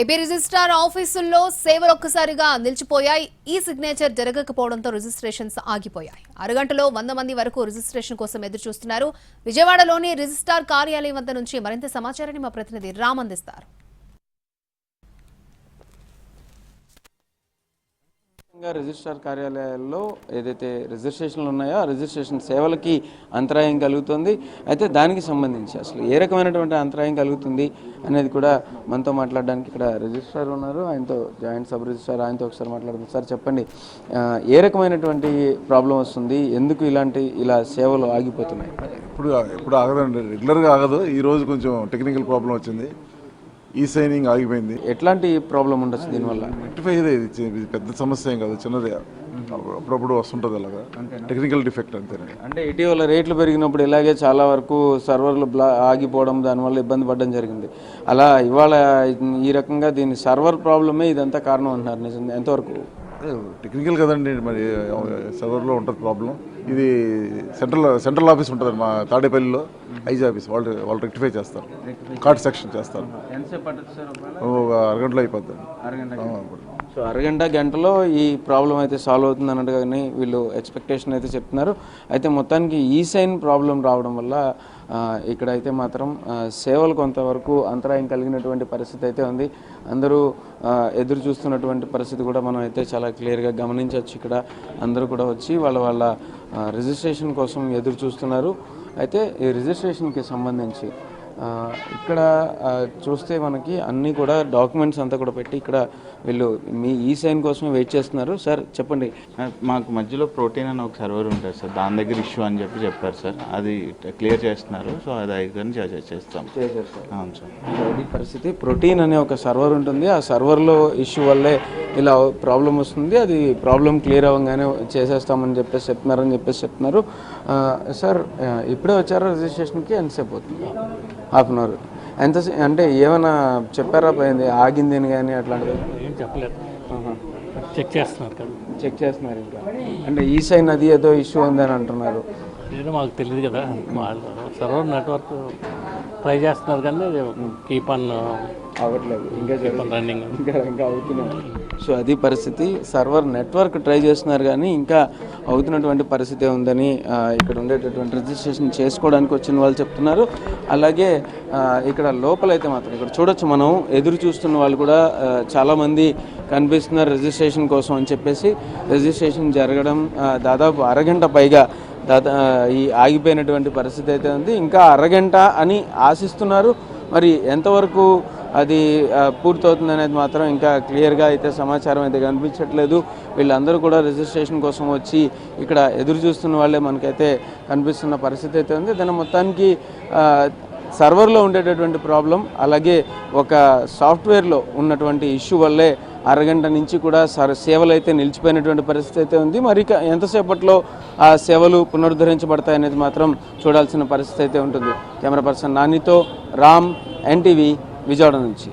AP registrar ఆఫీసుల్లో సేవలు ఒక్కసారిగా నిలిచిపోయాయి. ఈ సిగ్నేచర్ జరగకపోవడంతో రిజిస్ట్రేషన్స్ ఆగిపోయాయి. అరగంటలో వంద మంది వరకు రిజిస్ట్రేషన్ కోసం ఎదురు చూస్తున్నారు విజయవాడలోని రిజిస్ట్రార్ కార్యాలయం వద్ద నుంచి మరింత సమాచారాన్ని మా ప్రతినిధి రామ్ అందిస్తారు. రిజిస్ట్రార్ కార్యాలయాల్లో ఏదైతే రిజిస్ట్రేషన్లు ఉన్నాయో ఆ రిజిస్ట్రేషన్ సేవలకి అంతరాయం కలుగుతుంది. అయితే దానికి సంబంధించి అసలు ఏ రకమైనటువంటి అంతరాయం కలుగుతుంది అనేది కూడా మనతో మాట్లాడడానికి ఇక్కడ రిజిస్ట్రార్ ఉన్నారు. ఆయనతో జాయింట్ సబ్ రిజిస్ట్రార్ ఆయనతో ఒకసారి మాట్లాడుతుంది సార్ చెప్పండి. ఏ రకమైనటువంటి ప్రాబ్లం వస్తుంది? ఎందుకు ఇలాంటి ఇలా సేవలు ఆగిపోతున్నాయి? ఇప్పుడు ఇప్పుడు ఆగదండి. రెగ్యులర్గా ఆగదు. ఈరోజు కొంచెం టెక్నికల్ ప్రాబ్లం వచ్చింది. ఈ సైనింగ్ ఆగిపోయింది. ఎట్లాంటి ప్రాబ్లం ఉండొచ్చు దీనివల్ల? రెక్టిఫై ఇది పెద్ద సమస్య ఏం కాదు చిన్నదే. అప్పుడప్పుడు వస్తుంటుంది అలాగా. టెక్నికల్ డిఫెక్ట్ అంతేనండి. అంటే ఇటీవల రేట్లు పెరిగినప్పుడు ఇలాగే చాలా వరకు సర్వర్లు బ్లా ఆగిపోవడం దానివల్ల ఇబ్బంది పడడం జరిగింది. అలా ఇవాళ ఈ రకంగా దీని సర్వర్ ప్రాబ్లమే ఇదంతా కారణం అంటున్నారు నిజం ఎంతవరకు? టెక్నికల్ కదండి మరి సర్వర్లో ఉంటుంది ప్రాబ్లం ఇది సెంట్రల్ సెంట్రల్ ఆఫీస్ ఉంటుంది మా తాడేపల్లిలో ఐజీ ఆఫీస్ వాళ్ళు వాళ్ళు రెక్టిఫై చేస్తారు. కార్డ్ సెక్షన్ చేస్తారు. ఒక అరగంటలో అయిపోతుంది సో అరగంట గంటలో ఈ ప్రాబ్లం అయితే సాల్వ్ అవుతుంది అన్నట్టుగానే వీళ్ళు ఎక్స్పెక్టేషన్ అయితే చెప్తున్నారు. అయితే మొత్తానికి ఈ సైన్ ప్రాబ్లం రావడం వల్ల ఇక్కడైతే మాత్రం సేవలు కొంతవరకు అంతరాయం కలిగినటువంటి పరిస్థితి అయితే ఉంది. అందరూ ఎదురు చూస్తున్నటువంటి పరిస్థితి కూడా మనం అయితే చాలా క్లియర్గా గమనించవచ్చు ఇక్కడ. అందరూ కూడా వచ్చి వాళ్ళ వాళ్ళ రిజిస్ట్రేషన్ కోసం ఎదురు చూస్తున్నారు. అయితే ఈ రిజిస్ట్రేషన్కి సంబంధించి ఇక్కడ చూస్తే మనకి అన్నీ కూడా డాక్యుమెంట్స్ అంతా కూడా పెట్టి ఇక్కడ వీళ్ళు మీ ఈ సైన్ కోసమే వెయిట్ చేస్తున్నారు. సార్ చెప్పండి. మాకు మధ్యలో ప్రోటీన్ అని ఒక సర్వర్ ఉంటుంది సార్. దాని దగ్గర ఇష్యూ అని చెప్పి చెప్పారు సార్. అది క్లియర్ చేస్తున్నారు. సో అది అయిపోయి చేస్తాం. అవును సార్. పరిస్థితి ప్రోటీన్ అనే ఒక సర్వర్ ఉంటుంది. ఆ సర్వర్లో ఇష్యూ వల్లే ఇలా ప్రాబ్లం వస్తుంది. అది ప్రాబ్లం క్లియర్ అవ్వగానే చేసేస్తామని చెప్పేసి చెప్తున్నారని చెప్పేసి చెప్తున్నారు. సార్ ఇప్పుడే వచ్చారా రిజిస్ట్రేషన్కి? ఎంతసేపు అవుతుంది? Half an hour. ఎంత అంటే ఏమైనా చెప్పారా పోయింది ఆగింది అని కానీ అట్లాంటిది? ఏం చెప్పలేదు. చెక్ చేస్తున్నారు కదా. చెక్ చేస్తున్నారు ఇంకా. అంటే ఈ సైన్ అది ఏదో ఇష్యూ ఉందని అంటున్నారు. ఏదో మాకు తెలియదు కదా. వాళ్ళు సర్వర్ నెట్వర్క్ ట్రై చేస్తున్నారు కానీ కీప్ ఆన్ అవ్వట్లేదు. ఇంకా రన్నింగ్ ఇంకా ఇంకా అవుతున్నాయి. సో అది పరిస్థితి. సర్వర్ నెట్వర్క్ ట్రై చేస్తున్నారు కానీ ఇంకా అవుతున్నటువంటి పరిస్థితి ఉందని ఇక్కడ ఉండేటటువంటి రిజిస్ట్రేషన్ చేసుకోవడానికి వచ్చిన వాళ్ళు చెప్తున్నారు. అలాగే ఇక్కడ లోపలైతే మాత్రం ఇక్కడ చూడొచ్చు మనం ఎదురు చూస్తున్న వాళ్ళు కూడా చాలామంది కనిపిస్తున్నారు రిజిస్ట్రేషన్ కోసం అని చెప్పేసి. రిజిస్ట్రేషన్ జరగడం దాదాపు అరగంట పైగా దాదా ఈ ఆగిపోయినటువంటి పరిస్థితి అయితే ఉంది. ఇంకా అరగంట అని ఆశిస్తున్నారు. మరి ఎంతవరకు అది పూర్తవుతుంది అనేది మాత్రం ఇంకా క్లియర్గా అయితే సమాచారం అయితే కనిపించట్లేదు. వీళ్ళందరూ కూడా రిజిస్ట్రేషన్ కోసం వచ్చి ఇక్కడ ఎదురు చూస్తున్న వాళ్ళే మనకైతే కనిపిస్తున్న పరిస్థితి అయితే ఉంది. దాని మొత్తానికి సర్వర్లో ఉండేటటువంటి ప్రాబ్లం అలాగే ఒక సాఫ్ట్వేర్లో ఉన్నటువంటి ఇష్యూ వల్లే అరగంట నుంచి కూడా సర్ సేవలు అయితే నిలిచిపోయినటువంటి పరిస్థితి అయితే ఉంది. మరి ఎంతసేపట్లో ఆ సేవలు పునరుద్ధరించబడతాయి అనేది మాత్రం చూడాల్సిన పరిస్థితి అయితే ఉంటుంది. కెమెరా పర్సన్ నానితో రామ్ ఎన్టీవీ విజయవాడ నుంచి.